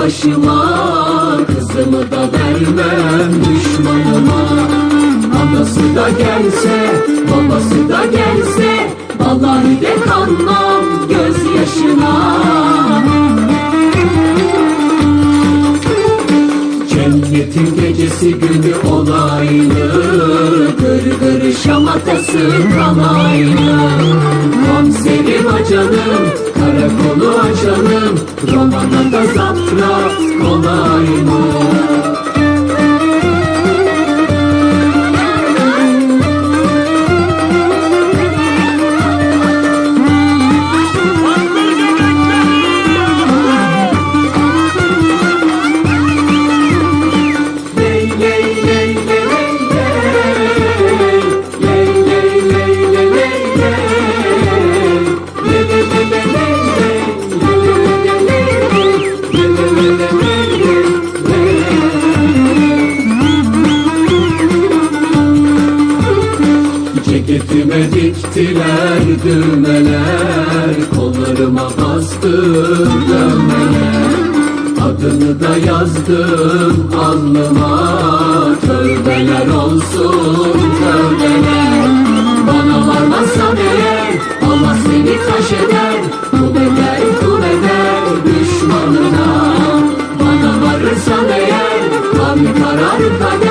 Başıma Kızımı da vermem düşmanıma. Anası da gelse babası da gelse Vallahi de kanmam gözyaşına. Cennetin gecesi günü olaylı şamatası kalaylı Komiserim açalım, karakolu açalım Romana da zapra kolay Çiftime diktiler düğmeler Kollarıma bastım dönmeler Adını da yazdım alnıma Tövbeler olsun tövbeler. Bana varmazsa eğer Allah seni taş eder Bu bedel bu bedel düşmanına. Bana varırsan eğer Kan karar kader.